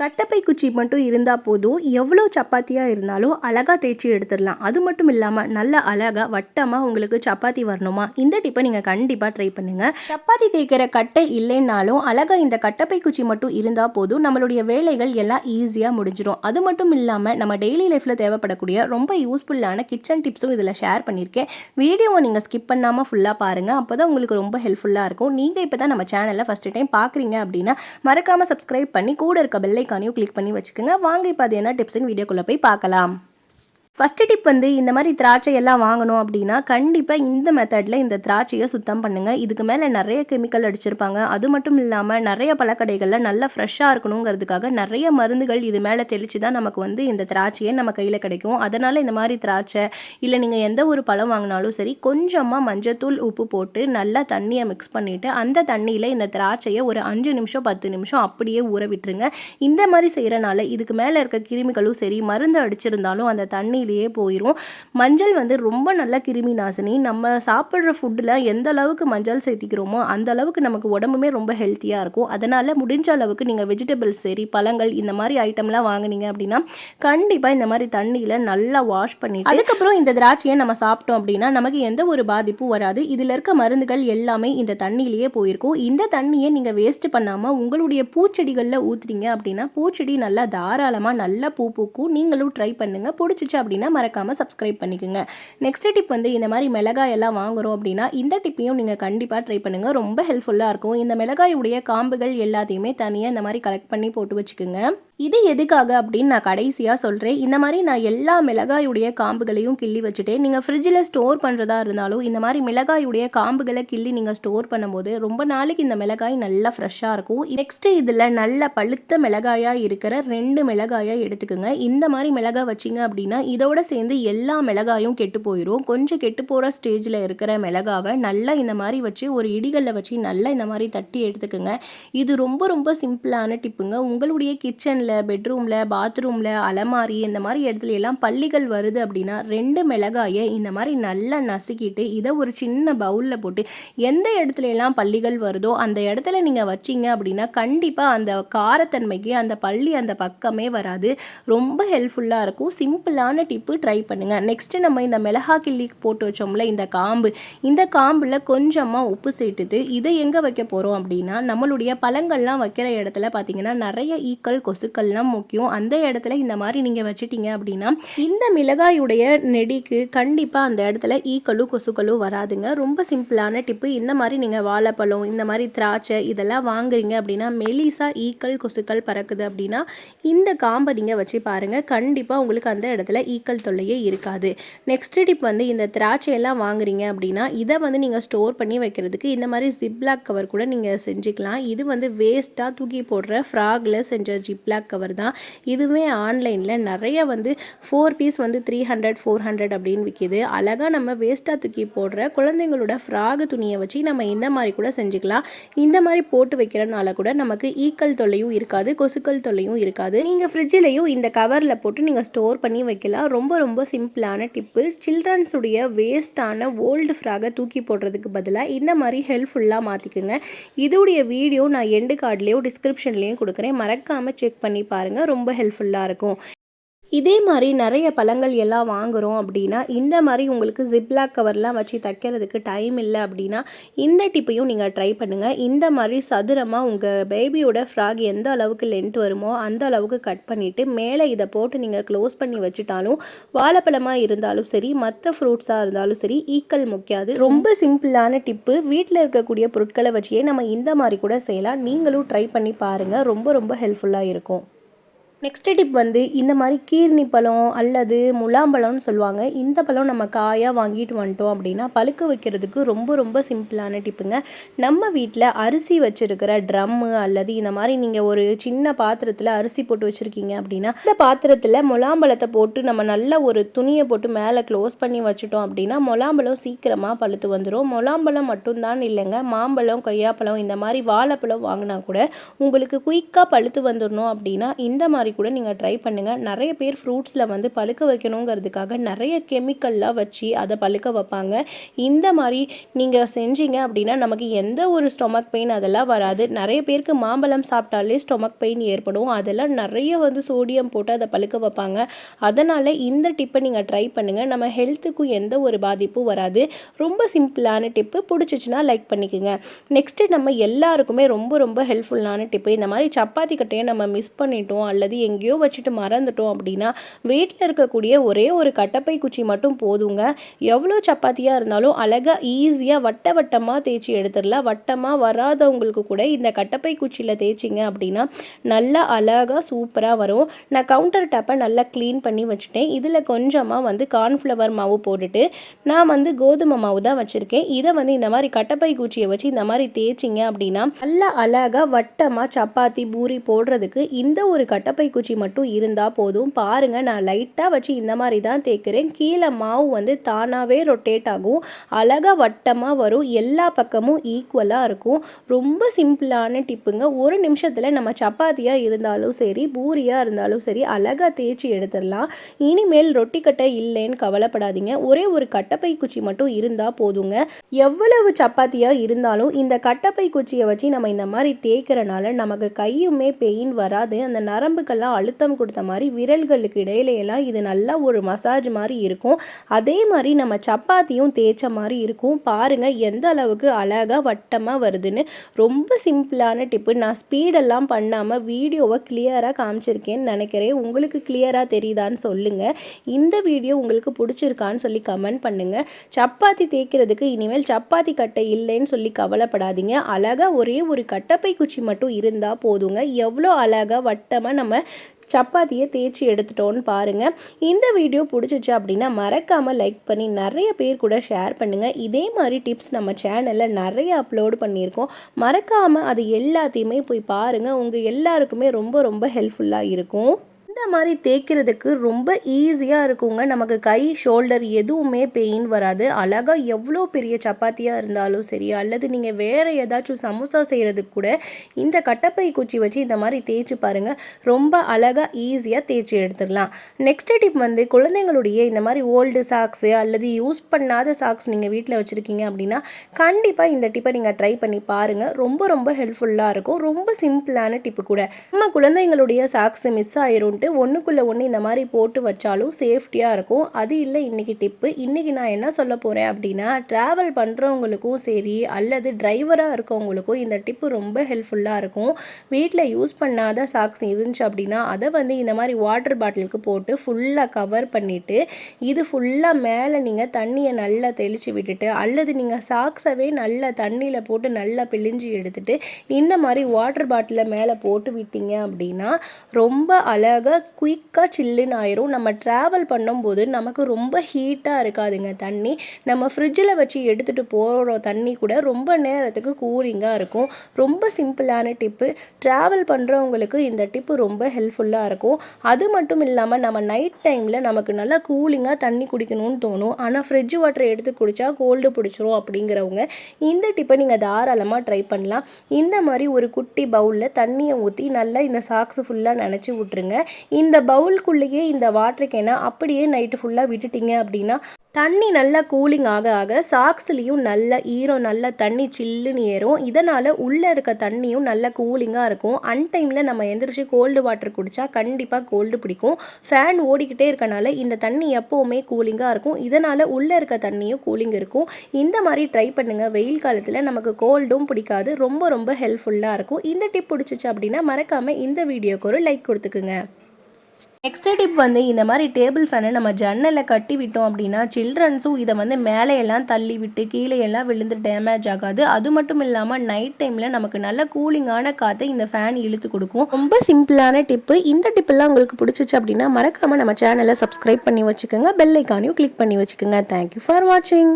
கட்டப்பை குச்சி மட்டும் இருந்தால் போதும். எவ்வளோ சப்பாத்தியாக இருந்தாலும் அழகாக தேய்ச்சி எடுத்துடலாம். அது மட்டும் இல்லாமல் நல்ல அழகாக வட்டமாக உங்களுக்கு சப்பாத்தி வரணுமா? இந்த டிப்பை நீங்கள் கண்டிப்பாக ட்ரை பண்ணுங்கள் சப்பாத்தி தேய்க்கிற கட்டை இல்லைன்னாலும் அழகாக இந்த கட்டப்பை குச்சி மட்டும் இருந்தால் போதும். நம்மளுடைய வேலைகள் எல்லாம் ஈஸியாக முடிஞ்சிடும். அது மட்டும் இல்லாமல் நம்ம டெய்லி லைஃப்பில் தேவைப்படக்கூடிய ரொம்ப யூஸ்ஃபுல்லான கிச்சன் டிப்ஸும் இதில் ஷேர் பண்ணியிருக்கேன். வீடியோவை நீங்கள் ஸ்கிப் பண்ணாமல் ஃபுல்லாக பாருங்கள் அப்போ தான் உங்களுக்கு ரொம்ப ஹெல்ப்ஃபுல்லாக இருக்கும். நீங்கள் இப்போ தான் நம்ம சேனலில் ஃபஸ்ட்டு டைம் பார்க்குறீங்க அப்படின்னா மறக்காமல் சப்ஸ்கிரைப் பண்ணி கூட இருக்க பெல்லை பெல்லைக்கானையும் கிளிக் பண்ணி வச்சுக்கோங்க. வாங்க இப்போ அது என்ன டிப்ஸ்னு வீடியோக்குள்ளே போய் பார்க்கலாம். ஃபஸ்ட்டு டிப் வந்து இந்த மாதிரி திராட்சை எல்லாம் வாங்கணும் அப்படின்னா கண்டிப்பாக இந்த மெத்தடில் இந்த திராட்சையை சுத்தம் பண்ணுங்கள் இதுக்கு மேலே நிறைய கெமிக்கல் அடிச்சிருப்பாங்க. அது மட்டும் இல்லாமல் நிறைய பழக்கடைகளில் நல்லா ஃப்ரெஷ்ஷாக இருக்கணுங்கிறதுக்காக நிறைய மருந்துகள் இது மேலே தெளித்து தான் நமக்கு வந்து இந்த திராட்சையே நம்ம கையில் கிடைக்கும். அதனால் இந்த மாதிரி திராட்சை இல்லை நீங்கள் எந்த ஒரு பழம் வாங்கினாலும் சரி கொஞ்சமாக மஞ்சத்தூள் உப்பு போட்டு நல்லா தண்ணியை மிக்ஸ் பண்ணிவிட்டு அந்த தண்ணியில் இந்த திராட்சையை ஒரு அஞ்சு நிமிஷம் பத்து நிமிஷம் அப்படியே ஊற விட்டுருங்க. இந்த மாதிரி செய்கிறனால இதுக்கு மேலே இருக்க கிருமிகளும் சரி மருந்து அடிச்சிருந்தாலும் அந்த தண்ணி தண்ணியிலேயே போயிடும் மஞ்சள் வந்து ரொம்ப நல்ல கிருமி நாசினி. நம்ம சாப்பிட்ற ஃபுட்டில் எந்த அளவுக்கு மஞ்சள் சேர்த்திக்கிறோமோ அந்த அளவுக்கு நமக்கு உடம்புமே ரொம்ப ஹெல்த்தியாக இருக்கும். அதனால் முடிஞ்ச அளவுக்கு நீங்கள் வெஜிடபிள்ஸ் சரி பழங்கள் இந்த மாதிரி ஐட்டம்லாம் வாங்கினீங்க அப்படின்னா கண்டிப்பாக இந்த மாதிரி தண்ணியில் நல்லா வாஷ் பண்ணி அதுக்கப்புறம் இந்த திராட்சையை நம்ம சாப்பிட்டோம் அப்படின்னா நமக்கு எந்த ஒரு பாதிப்பும் வராது. இதில் இருக்க மருந்துகள் எல்லாமே இந்த தண்ணியிலேயே போயிருக்கும். இந்த தண்ணியை நீங்கள் வேஸ்ட் பண்ணாமல் உங்களுடைய பூச்செடிகளில் ஊற்றுறீங்க அப்படின்னா பூச்செடி நல்லா தாராளமாக நல்லா பூ பூக்கும். நீங்களும் ட்ரை பண்ணுங்கள் பிடிச்சிச்சு அப்படின்னா அப்படின்னா மறக்காமல் சப்ஸ்கிரைப் பண்ணிக்கோங்க. நெக்ஸ்ட் டிப் வந்து இந்த மாதிரி மிளகாய் எல்லாம் வாங்குகிறோம் அப்படின்னா இந்த டிப்பையும் நீங்கள் கண்டிப்பாக ட்ரை பண்ணுங்கள் ரொம்ப ஹெல்ப்ஃபுல்லாக இருக்கும். இந்த மிளகாயுடைய காம்புகள் எல்லாத்தையுமே தனியாக இந்த மாதிரி கலெக்ட் பண்ணி போட்டு வச்சுக்கோங்க. இது எதுக்காக அப்படின்னு நான் கடைசியாக சொல்கிறேன் இந்த மாதிரி நான் எல்லா மிளகாயுடைய காம்புகளையும் கிள்ளி வச்சுட்டேன். நீங்கள் ஃப்ரிட்ஜில் ஸ்டோர் பண்ணுறதா இருந்தாலும் இந்த மாதிரி மிளகாயுடைய காம்புகளை கிள்ளி நீங்கள் ஸ்டோர் பண்ணும்போது ரொம்ப நாளைக்கு இந்த மிளகாய் நல்லா ஃப்ரெஷ்ஷாக இருக்கும். நெக்ஸ்ட்டு இதில் நல்ல பழுத்த மிளகாயாக இருக்கிற ரெண்டு மிளகாயாக எடுத்துக்கோங்க. இந்த மாதிரி மிளகாய் வச்சிங்க அப்படின்னா இதோட சேர்ந்து எல்லா மிளகாயும் கெட்டு போயிடும் கொஞ்சம் கெட்டு போகிற ஸ்டேஜில் இருக்கிற மிளகாவை நல்லா இந்த மாதிரி வச்சு ஒரு இடிகளில் வச்சு நல்லா இந்த மாதிரி தட்டி எடுத்துக்கோங்க. இது ரொம்ப ரொம்ப சிம்பிளான டிப்புங்க. உங்களுடைய கிச்சனில் பெட்ரூமில் பாத்ரூமில் அலமாரி இந்த மாதிரி இடத்துல எல்லாம் பள்ளிகள் வருது அப்படின்னா ரெண்டு மிளகாயை இந்த மாதிரி நல்லா நசுக்கிட்டு இதை ஒரு சின்ன பவுலில் போட்டு எந்த இடத்துல எல்லாம் பள்ளிகள் வருதோ அந்த இடத்துல நீங்கள் வச்சிங்க அப்படின்னா கண்டிப்பாக அந்த காரத்தன்மைக்கு அந்த பள்ளி அந்த பக்கமே வராது. ரொம்ப ஹெல்ப்ஃபுல்லாக இருக்கும். சிம்பிளான டிப்பு ட்ரை பண்ணுங்கள் நெக்ஸ்ட்டு நம்ம இந்த மிளகா கிள்ளி போட்டு வச்சோம்ல இந்த காம்பு. இந்த காம்பில் கொஞ்சமாக உப்பு சேர்த்துட்டு இதை எங்கே வைக்க போகிறோம் அப்படின்னா நம்மளுடைய பழங்கள்லாம் வைக்கிற இடத்துல பார்த்தீங்கன்னா நிறைய ஈக்கள் கொசுக்கள்லாம் முக்கியம். அந்த இடத்துல இந்த மாதிரி நீங்கள் வச்சுட்டீங்க அப்படின்னா இந்த மிளகாயுடைய நெடிக்கு கண்டிப்பாக அந்த இடத்துல ஈக்களும் கொசுக்களும் வராதுங்க. ரொம்ப சிம்பிளான டிப்பு. இந்த மாதிரி நீங்கள் வாழைப்பழம் இந்த மாதிரி திராட்சை இதெல்லாம் வாங்குறீங்க அப்படின்னா மெலிசா ஈக்கள் கொசுக்கள் பறக்குது அப்படின்னா இந்த காம்பை நீங்கள் வச்சு பாருங்கள் கண்டிப்பாக உங்களுக்கு அந்த இடத்துல ஈக்கள் தொல்லையே இருக்காது. நெக்ஸ்ட் டிப் வந்து இந்த திராட்சையெல்லாம் வாங்குறீங்க அப்படின்னா இதை வந்து நீங்கள் ஸ்டோர் பண்ணி வைக்கிறதுக்கு இந்த மாதிரி ஜிப்லாக் கவர் கூட நீங்கள் செஞ்சுக்கலாம். இது வந்து வேஸ்ட்டாக தூக்கி போடுற ஃப்ராகில் செஞ்ச ஜிப்லாக் கவர் தான். இதுவே ஆன்லைனில் நிறைய வந்து ஃபோர் பீஸ் வந்து த்ரீ ஹண்ட்ரட் ஃபோர் ஹண்ட்ரட் அப்படின்னு விற்கிது அழகாக நம்ம வேஸ்ட்டாக தூக்கி போடுற குழந்தைங்களோட ஃப்ராகு துணியை வச்சு நம்ம இந்த மாதிரி கூட செஞ்சுக்கலாம். இந்த மாதிரி போட்டு வைக்கிறனால கூட நமக்கு ஈக்கள் தொல்லையும் இருக்காது கொசுக்கள் தொல்லையும் இருக்காது. நீங்கள் ஃப்ரிட்ஜிலையும் இந்த கவரில் போட்டு நீங்கள் ஸ்டோர் பண்ணி வைக்கலாம். ரொம்ப ரொம்ப சிம்பிளான டிப்பு. சில்ட்ரன்ஸுடைய வேஸ்ட்டான ஓல்டு ஃப்ராகை தூக்கி போடுறதுக்கு பதிலாக இந்த மாதிரி ஹெல்ப்ஃபுல்லாக மாற்றிக்குங்க இதோடைய வீடியோ நான் எண்டு கார்ட்லேயோ டிஸ்கிரிப்ஷன்லேயும் கொடுக்குறேன். மறக்காமல் செக் பண்ணி பாருங்கள் ரொம்ப ஹெல்ப்ஃபுல்லாக இருக்கும். இதே மாதிரி நிறைய பழங்கள் எல்லாம் வாங்குகிறோம் அப்படின்னா இந்த மாதிரி உங்களுக்கு ஜிப்லாக் கவர்லாம் வச்சு தைக்கிறதுக்கு டைம் இல்லை அப்படின்னா இந்த டிப்பையும் நீங்கள் ட்ரை பண்ணுங்கள் இந்த மாதிரி சதுரமாக உங்கள் பேபியோட ஃப்ராக் எந்த அளவுக்கு லென்த் வருமோ அந்த அளவுக்கு கட் பண்ணிவிட்டு மேலே இதை போட்டு நீங்கள் க்ளோஸ் பண்ணி வச்சுட்டாலும் வாழைப்பழமாக இருந்தாலும் சரி மற்ற ஃப்ரூட்ஸாக இருந்தாலும் சரி ஈக்கல் முக்கியாது. ரொம்ப சிம்பிளான டிப்பு வீட்டில் இருக்கக்கூடிய பொருட்களை வச்சே நம்ம இந்த மாதிரி கூட செய்யலாம். நீங்களும் ட்ரை பண்ணி பாருங்கள் ரொம்ப ரொம்ப ஹெல்ப்ஃபுல்லாக இருக்கும். நெக்ஸ்ட் டிப் வந்து இந்த மாதிரி கீர்னி பழம் அல்லது முலாம்பழம்னு சொல்லுவாங்க. இந்த பழம் நம்ம காயாக வாங்கிட்டு வந்துட்டோம் அப்படின்னா பழுக்க வைக்கிறதுக்கு ரொம்ப ரொம்ப சிம்பிளான டிப்புங்க. நம்ம வீட்டில் அரிசி வச்சுருக்கிற ட்ரம்மு அல்லது இந்த மாதிரி நீங்கள் ஒரு சின்ன பாத்திரத்தில் அரிசி போட்டு வச்சுருக்கீங்க அப்படின்னா இந்த பாத்திரத்தில் முலாம்பழத்தை போட்டு நம்ம நல்ல ஒரு துணியை போட்டு மேலே க்ளோஸ் பண்ணி வச்சுட்டோம் அப்படின்னா முலாம்பழம் சீக்கிரமாக பழுத்து வந்துடும் முலாம்பழம் மட்டும்தான் இல்லைங்க மாம்பழம் கொய்யாப்பழம் இந்த மாதிரி வாழைப்பழம் வாங்கினா கூட உங்களுக்கு குயிக்காக பழுத்து வந்துடணும் அப்படின்னா இந்த மாதிரி கூட நீங்கள் ட்ரை பண்ணுங்கள் நிறைய பேர் ஃப்ரூட்ஸில் வந்து பழுக்க வைக்கணுங்கிறதுக்காக நிறைய கெமிக்கல்லாம் வச்சு அதை பழுக்க வைப்பாங்க. இந்த மாதிரி நீங்கள் செஞ்சீங்க அப்படின்னா நமக்கு எந்த ஒரு ஸ்டொமக் பெயின் அதெல்லாம் வராது. நிறைய பேருக்கு மாம்பழம் சாப்பிட்டாலே ஸ்டொமக் பெயின் ஏற்படும். அதெல்லாம் நிறைய வந்து சோடியம் போட்டு அதை பழுக்க வைப்பாங்க. அதனால் இந்த டிப்பை நீங்கள் ட்ரை பண்ணுங்கள் நம்ம ஹெல்த்துக்கும் எந்த ஒரு பாதிப்பும் வராது. ரொம்ப சிம்பிளான டிப்பு பிடிச்சிச்சின்னா லைக் பண்ணிக்கோங்க. நெக்ஸ்ட்டு நம்ம எல்லாருக்குமே ரொம்ப ரொம்ப ஹெல்ப்ஃபுல்லான டிப்பு இந்த மாதிரி சப்பாத்தி கட்டையை நம்ம மிஸ் பண்ணிட்டோம் அல்லது எங்கேயோ வச்சுட்டு மறந்துட்டோம் அப்படின்னா வீட்டில் இருக்கக்கூடிய ஒரே ஒரு கட்டப்பை குச்சி மட்டும் போதுங்க. எவ்வளோ சப்பாத்தியாக இருந்தாலும் அழகாக ஈஸியாக வட்ட வட்டமாக தேய்ச்சி எடுத்துடலாம். வட்டமாக வராதவங்களுக்கு கூட இந்த கட்டப்பை குச்சியில் தேய்ச்சிங்க அப்படின்னா நல்லா அழகாக சூப்பராக வரும். நான் கவுண்டர் டாப்பை நல்லா க்ளீன் பண்ணி வச்சுட்டேன். இதில் கொஞ்சமாக வந்து கார்ன்ஃப்ளவர் மாவு போட்டுட்டு நான் வந்து கோதுமை மாவு தான் வச்சுருக்கேன். இதை வந்து இந்த மாதிரி கட்டப்பை குச்சியை வச்சு இந்த மாதிரி தேய்ச்சிங்க அப்படின்னா நல்லா அழகாக வட்டமாக சப்பாத்தி பூரி போடுறதுக்கு இந்த ஒரு கட்டப்பை குச்சி மட்டும் இருந்தால் போதும். பாருங்கள் நான் லைட்டாக வச்சு இந்த மாதிரி தான் தேய்க்கிறேன். கீழே மாவு வந்து தானாகவே ரொட்டேட் ஆகும். அழகாக வட்டமாக வரும். எல்லா பக்கமும் ஈக்குவலாக இருக்கும். ரொம்ப சிம்பிளான டிப்புங்க ஒரு நிமிஷத்தில் நம்ம சப்பாத்தியாக இருந்தாலும் சரி பூரியாக இருந்தாலும் சரி அழகாக தேய்ச்சி எடுத்துடலாம். இனிமேல் ரொட்டி கட்டை இல்லைன்னு கவலைப்படாதீங்க. ஒரே ஒரு கட்டப்பை குச்சி மட்டும் இருந்தால் போதுங்க. எவ்வளவு சப்பாத்தியாக இருந்தாலும் இந்த கட்டப்பை குச்சியை வச்சு நம்ம இந்த மாதிரி தேய்க்கிறனால நமக்கு கையுமே பெயின் வராது. அந்த நரம்புக்கெல்லாம் அழுத்தம் கொடுத்த மாதிரி விரல்களுக்கு இடையிலையெல்லாம் இது நல்லா ஒரு மசாஜ் மாதிரி இருக்கும். அதே மாதிரி நம்ம சப்பாத்தியும் தேய்ச்ச மாதிரி இருக்கும். பாருங்கள் எந்த அளவுக்கு அழகாக வட்டமாக வருதுன்னு. ரொம்ப சிம்பிளான டிப்பு. நான் ஸ்பீடெல்லாம் பண்ணாமல் வீடியோவை கிளியராக காமிச்சிருக்கேன்னு நினைக்கிறேன். உங்களுக்கு கிளியராக தெரியுதான்னு சொல்லுங்கள் இந்த வீடியோ உங்களுக்கு பிடிச்சிருக்கான்னு சொல்லி கமெண்ட் பண்ணுங்கள் சப்பாத்தி தேய்க்கிறதுக்கு இனிமேல் சப்பாத்தி கட்டை இல்லைன்னு சொல்லி கவலைப்படாதீங்க. அழகாக ஒரே ஒரு கட்டப்பை குச்சி மட்டும் இருந்தால் போதுங்க. எவ்வளோ அழகாக வட்டமாக நம்ம சப்பாத்தியை தேய்ச்சி எடுத்துட்டோன்னு பாருங்கள் இந்த வீடியோ பிடிச்சிச்சு அப்படின்னா மறக்காமல் லைக் பண்ணி நிறைய பேர் கூட ஷேர் பண்ணுங்கள் இதே மாதிரி டிப்ஸ் நம்ம சேனலில் நிறைய அப்லோடு பண்ணியிருக்கோம். மறக்காமல் அது எல்லாத்தையுமே போய் பாருங்கள் உங்கள் எல்லாருக்குமே ரொம்ப ரொம்ப ஹெல்ப்ஃபுல்லாக இருக்கும். இந்த மாதிரி தேய்க்கிறதுக்கு ரொம்ப ஈஸியாக இருக்குங்க. நமக்கு கை ஷோல்டர் எதுவுமே பெயின் வராது. அழகாக எவ்வளோ பெரிய சப்பாத்தியாக இருந்தாலும் சரி அல்லது நீங்கள் வேறு ஏதாச்சும் சமோசா செய்கிறதுக்கு கூட இந்த கட்டப்பை குச்சி வச்சு இந்த மாதிரி தேய்ச்சி பாருங்கள் ரொம்ப அழகாக ஈஸியாக தேய்ச்சி எடுத்துடலாம். நெக்ஸ்ட் டிப் வந்து குழந்தைங்களுடைய இந்த மாதிரி ஓல்டு சாக்ஸு அல்லது யூஸ் பண்ணாத சாக்ஸ் நீங்கள் வீட்டில் வச்சுருக்கீங்க அப்படின்னா கண்டிப்பாக இந்த டிப்பை நீங்கள் ட்ரை பண்ணி பாருங்கள் ரொம்ப ரொம்ப ஹெல்ப்ஃபுல்லாக இருக்கும். ரொம்ப சிம்பிளான டிப்பு கூட. நம்ம குழந்தைங்களுடைய சாக்ஸ் மிஸ் ஆயிரும். போட்டு ஒன்றுக்குள்ளே ஒன்று இந்த மாதிரி போட்டு வச்சாலும் சேஃப்டியாக இருக்கும். அது இல்லை இன்றைக்கி டிப்பு இன்றைக்கி நான் என்ன சொல்ல போகிறேன் அப்படின்னா ட்ராவல் பண்ணுறவங்களுக்கும் சரி அல்லது டிரைவராக இருக்கவங்களுக்கும் இந்த டிப்பு ரொம்ப ஹெல்ப்ஃபுல்லாக இருக்கும். வீட்டில் யூஸ் பண்ணாத சாக்ஸ் இருந்துச்சு அப்படின்னா அதை வந்து இந்த மாதிரி வாட்டர் பாட்டிலுக்கு போட்டு ஃபுல்லாக கவர் பண்ணிவிட்டு இது ஃபுல்லாக மேலே நீங்கள் தண்ணியை நல்லா தெளித்து விட்டுட்டு அல்லது நீங்கள் சாக்ஸவே நல்லா தண்ணியில் போட்டு நல்லா பிழிஞ்சு எடுத்துகிட்டு இந்த மாதிரி வாட்டர் பாட்டிலை மேலே போட்டு விட்டீங்க அப்படின்னா ரொம்ப அழகாக குயிக்காக சில்லுன்னு ஆயிரும். நம்ம ட்ராவல் பண்ணும்போது நமக்கு ரொம்ப ஹீட்டாக இருக்காதுங்க தண்ணி. நம்ம ஃப்ரிட்ஜில் வச்சு எடுத்துகிட்டு போகிற தண்ணி கூட ரொம்ப நேரத்துக்கு கூலிங்காக இருக்கும். ரொம்ப சிம்பிளான டிப்பு ட்ராவல் பண்ணுறவங்களுக்கு இந்த டிப்பு ரொம்ப ஹெல்ப்ஃபுல்லாக இருக்கும். அது மட்டும் இல்லாமல் நம்ம நைட் டைமில் நமக்கு நல்லா கூலிங்காக தண்ணி குடிக்கணும்னு தோணும். ஆனால் ஃப்ரிட்ஜ் வாட்டரை எடுத்து குடித்தா கோல்டு பிடிச்சிரும் அப்படிங்கிறவங்க இந்த டிப்பை நீங்கள் தாராளமாக ட்ரை பண்ணலாம். இந்த மாதிரி ஒரு குட்டி பவுலில் தண்ணியை ஊற்றி நல்லா இந்த சாக்ஸ் ஃபுல்லாக நினச்சி விட்ருங்க இந்த பவுலுக்குள்ளேயே இந்த வாட்டர் கேனை அப்படியே நைட்டு ஃபுல்லாக விட்டுட்டீங்க அப்படின்னா தண்ணி நல்லா கூலிங் ஆக ஆக சாக்ஸ்லேயும் நல்ல ஈரம் நல்ல தண்ணி சில்லுன்னு ஏறும். இதனால் உள்ளே இருக்க தண்ணியும் நல்ல கூலிங்காக இருக்கும். அன்டைமில் நம்ம எந்திரிச்சு கோல்டு வாட்டர் குடித்தா கண்டிப்பாக கோல்டு பிடிக்கும். ஃபேன் ஓடிக்கிட்டே இருக்கனால இந்த தண்ணி எப்போவுமே கூலிங்காக இருக்கும். இதனால் உள்ளே இருக்க தண்ணியும் கூலிங் இருக்கும். இந்த மாதிரி ட்ரை பண்ணுங்கள் வெயில் காலத்தில் நமக்கு கோல்டும் பிடிக்காது. ரொம்ப ரொம்ப ஹெல்ப்ஃபுல்லாக இருக்கும். இந்த டிப் பிடிச்சிச்சு அப்படின்னா மறக்காமல் இந்த வீடியோக்கு ஒரு லைக் கொடுத்துக்குங்க. நெக்ஸ்ட் டிப் வந்து இந்த மாதிரி டேபிள் ஃபேனை நம்ம ஜன்னலில் கட்டி விட்டோம் அப்படின்னா சில்ட்ரன்ஸும் இதை வந்து மேலே எல்லாம் தள்ளி விட்டு கீழே எல்லாம் விழுந்து டேமேஜ் ஆகாது. அது மட்டும் இல்லாமல் நைட் டைமில் நமக்கு நல்ல கூலிங்கான காற்றை இந்த ஃபேன் இழுத்து கொடுக்கும். ரொம்ப சிம்பிளான டிப்பு இந்த டிப்பெல்லாம் உங்களுக்கு பிடிச்சிச்சு அப்படின்னா மறக்காமல் நம்ம சேனலை சப்ஸ்கிரைப் பண்ணி வச்சுக்கோங்க. பெல் ஐக்கானையும் கிளிக் பண்ணி வச்சுக்கோங்க. தேங்க்யூ ஃபார் வாட்சிங்